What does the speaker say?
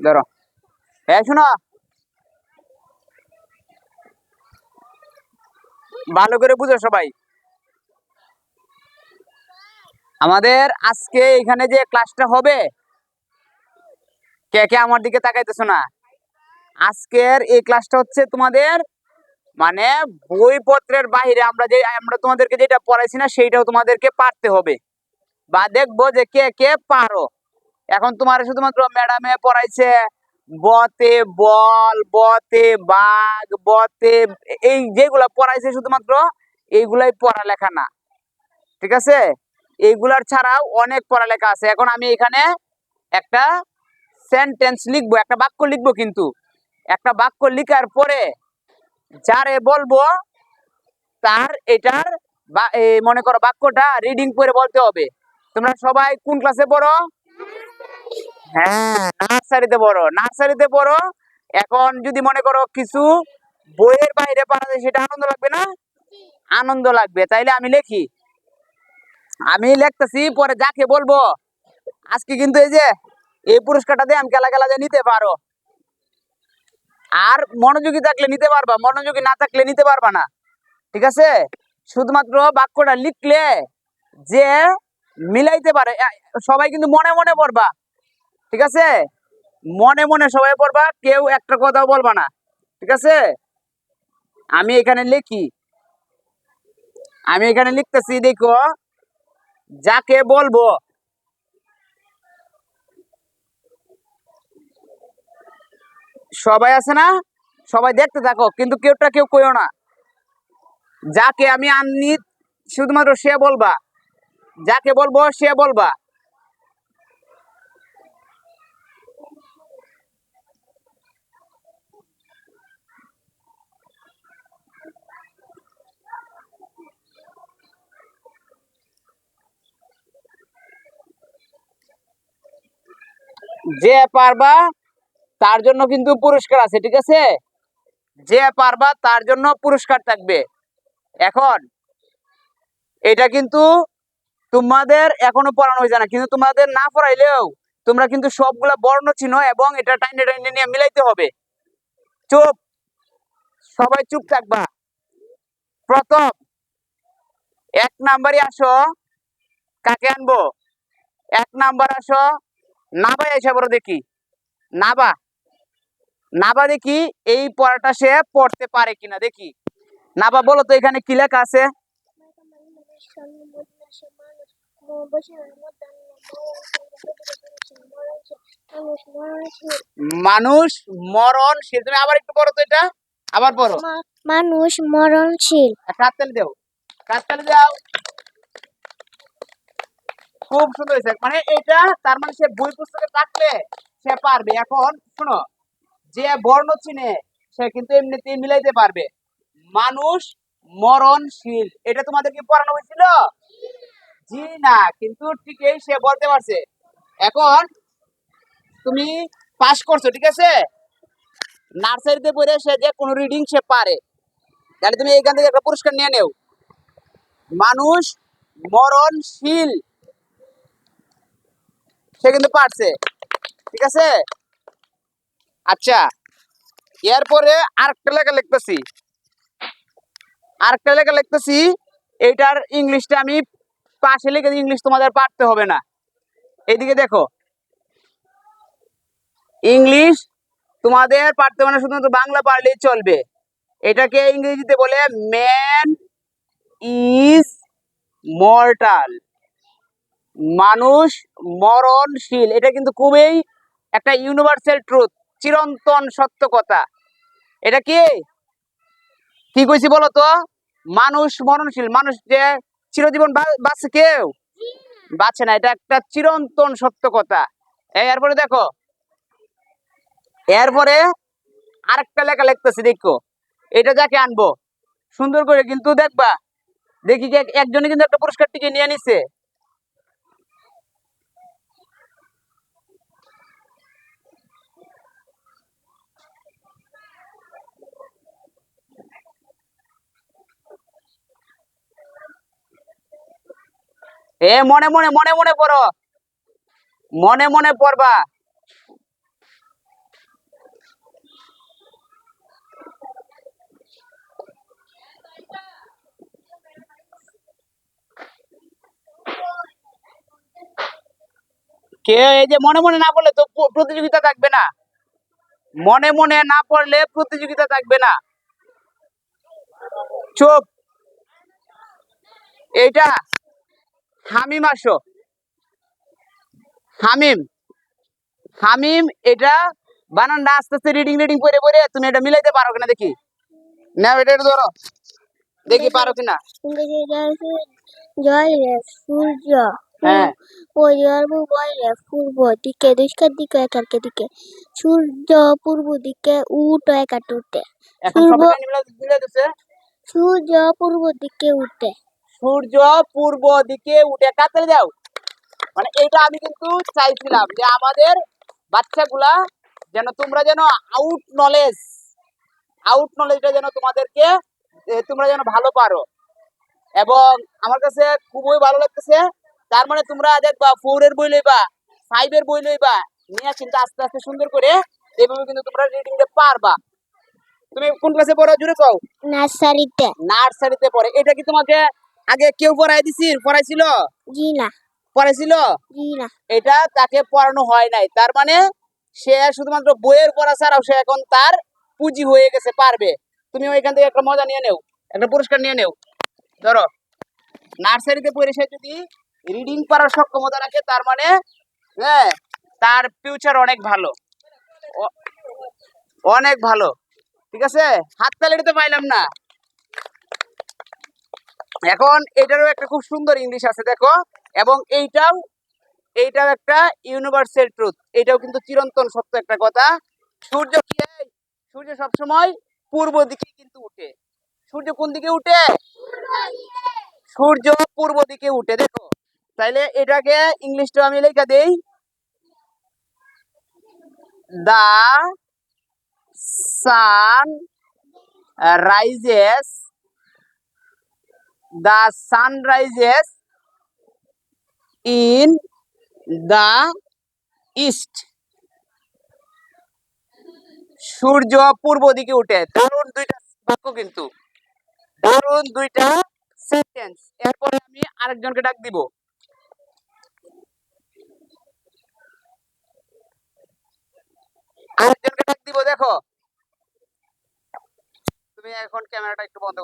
ধরো। হ্যাঁ শোনো। ভালো করে বুঝো সবাই। আমাদের আজকে এখানে যে ক্লাসটা হবে, কে কে আমার দিকে তাকাইতেছো না? আজকের এই ক্লাসটা হচ্ছে তোমাদের মানে বইপত্রের বাইরে আমরা যে, আমরা তোমাদেরকে যেটা পড়াইছি না, সেইটাও তোমাদেরকে পারতে হবে। বা দেখব যে কে কে পারো। এখন তোমার শুধুমাত্র ম্যাডামে পড়াইছে। বতে বল, বতে বাঘ, বতে এই যেগুলা পড়াইছে শুধুমাত্র, এইগুলাই পড়ালেখা না। ঠিক আছে? এইগুলার ছাড়াও অনেক পড়ালেখা আছে। এখন আমি এখানে একটা সেন্টেন্স লিখব, একটা বাক্য লিখব কিন্তু। একটা বাক্য লিখার পরে যারে বলব, তার এটার মনে করো বাক্যটা রিডিং করে বলতে হবে। তোমরা সবাই কোন ক্লাসে পড়ো? হ্যাঁ নার্সারিতে পড়ো নার্সারিতে পড়ো। এখন যদি মনে করো কিছু বইয়ের বাইরে পারা যায় সেটা আনন্দ লাগবে না? আনন্দ লাগবে। তাইলে আমি লিখি। আমি লিখতেছি, পরে যাকে বলব, আজকে কিন্তু এই যে, এই পুরস্কারটা দিয়ে আমি খেলা খেলা যে নিতে পারো। আর মনোযোগী থাকলে নিতে পারবা, মনোযোগী না থাকলে নিতে পারবা না। ঠিক আছে? শুধুমাত্র বাক্যটা লিখলে যে মিলাইতে পারে সবাই কিন্তু মনে মনে পড়বা। ঠিক আছে? মনে মনে সবাই পড়বা কেউ একটা কথাও বলবা না। ঠিক আছে? আমি এখানে লিখি। আমি এখানে লিখতেছি, দেখো, যাকে বলব। সবাই আছে না? সবাই দেখতে থাকো, কিন্তু কেউটা কেউ কইও না। যাকে আমি আনি শুধুমাত্র সে বলবা। যাকে বলব, সে বলবা। যে পারবা, তার জন্য কিন্তু পুরস্কার আছে, ঠিক আছে? যে পারবা, তার জন্য পুরস্কার থাকবে। এখন, এটা কিন্তু তোমাদের এখনও পড়ানো হয়েছে না, কিন্তু তোমাদের না পড়াইলেও তোমরা কিন্তু সবগুলা বর্ণ চিহ্ন এবং এটা টাইনে টাইনে নিয়ে মিলাইতে হবে। চুপ! সবাই চুপ থাকবা। প্রথম, এক নাম্বারই আসো, কাকে আনব? এক নাম্বার আসো নাবা এসে বড় দেখি। নাবা। নাবা দেখি এই পড়াটা সে পড়তে পারে কিনা দেখি। নাবা বলো তো এখানে কি লেখা আছে? মানুষ মরণশীল। তুমি আবার একটু পড়ো তো এটা। আবার পড়ো। মানুষ মরণশীল। কাততালি দাও। কাততালি দাও। খুব সুন্দর হয়েছে। মানে এটা তার মানে সে বই পুস্তকে থাকলে সে পারবে। এখন শোনো, যে বর্ণ চিনে সে কিন্তু এমনিতেই মিলাইতে পারবে। মানুষ মরণশীল। এটা তোমাদেরকে পড়ানো হয়েছিল? জি না, কিন্তু ঠিকই সে বলতে পারছে। এখন তুমি পাস করছ, ঠিক আছে? নার্সারিতে পড়ে সে যে কোনো রিডিং সে পারে। তাহলে তুমি এইখান থেকে একটা পুরস্কার নিয়ে নেও। মানুষ মরণশীল। সে কিন্তু পারছে। ঠিক আছে? আচ্ছা এরপরে আরেকটা লেখা লিখতেছি। আরেকটা লেখা লিখতেছি, এইটার ইংলিশটা আমি পাশে লিখে ইংলিশ তোমাদের পারতে হবে না। এইদিকে দেখো। ইংলিশ তোমাদের পারতে হবে না, শুধুমাত্র বাংলা পারলেই চলবে। এটাকে ইংরেজিতে বলে ম্যান ইজ মর্টাল মানুষ মরণশীল। এটা কিন্তু খুবই একটা ইউনিভার্সাল ট্রুথ চিরন্তন সত্য কথা। এটা কি? কি কইছি বলো তো মানুষ মরণশীল, মানুষ যে চিরজীবন বাঁচে কেউ? বাঁচে না, এটা একটা চিরন্তন সত্য কথা। এরপরে দেখো। এরপরে আরেকটা লেখা লিখতেছি, দেখো। এটা যাকে আনব। সুন্দর করে কিন্তু দেখবা। দেখি একজনে কিন্তু একটা পুরস্কার টিকে নিয়ে নিছে। এ, মনে মনে মনে মনে পড়ো। মনে মনে পড়বা। কে, এই যে মনে মনে না পড়লে তো প্রতিযোগিতা থাকবে না। মনে মনে না পড়লে প্রতিযোগিতা থাকবে না। চুপ। এইটা হামিম আসো। হামিম। হামিম এটা বানানটা আস্তে আস্তে রিডিং রিডিং করে করে তুমি এটা মিলাইতে পারো কিনা দেখি। না এটা ধরো। দেখি পারো কিনা। জয় সূর্য হ্যাঁ। পূর্ব বলে পূর্ব দিকে দুষ্কার দিকে একারকে দিকে সূর্য পূর্ব দিকে উঠো উঠে সূর্য পূর্ব দিকে উঠে। সূর্য পূর্ব দিকে উঠে কাতরে যাও মানে এটা আমি কিন্তু চাইছিলাম যে আমাদের বাচ্চাগুলা যেন তোমরা যেন আউট নলেজ আউট নলেজটা যেন তোমাদেরকে তোমরা যেন ভালো পারো। এবং আমার কাছে খুবই ভালো লাগতেছে। তার মানে তোমরা দেখবা ফোর এর বই লইবা ফাইভ এর বই লইবা নিয়ে কিন্তু আস্তে আস্তে সুন্দর করে এইভাবে কিন্তু তোমরা রিডিংটা পারবা। তুমি কোন ক্লাসে পড়ো? জুড়ে কও। নার্সারিতে নার্সারিতে পড়ে। এটা কি তোমাকে আগে কেউ পড়াই দিছি পড়াইছিল? জি না পড়াইছিল? জি না এটা তাকে পড়ানো হয় নাই। তার মানে সে শুধুমাত্র বইয়ের পড়া ছাড়াও সে এখন তার পুঁজি হয়ে গেছে পারবে। তুমি ওইখান থেকে একটা মজা নিয়ে নেও একটা পুরস্কার নিয়ে নেও। ধরো নার্সারিতে পড়ে সে যদি রিডিং পারার সক্ষমতা রাখে তার মানে হ্যাঁ তার ফিউচার অনেক ভালো। অনেক ভালো। ঠিক আছে? হাততালি তো পাইলাম না। এখন এটারও একটা খুব সুন্দর ইংলিশ আছে, দেখো। এবং এইটাও এইটাও একটা ইউনিভার্সাল ট্রুথ এটাও কিন্তু চিরন্তন সত্য একটা কথা। সূর্য কি সূর্য সবসময় পূর্ব দিকে কিন্তু উঠে। সূর্য কোন দিকে উঠে? সূর্য পূর্ব দিকে উঠে, দেখো। তাইলে এটাকে ইংলিশটা আমি লেখা দেই। The sun rises sun rises in the east. সূর্য পূর্ব দিকে উঠে। দারুণ দুইটা বাক্য কিন্তু। দারুণ দুইটা সেন্টেন্স এরপরে আমি আরেকজনকে ডাক দিব। আরেকজনকে ডাক দিব, দেখো। তুমি এখন ক্যামেরাটা একটু বন্ধ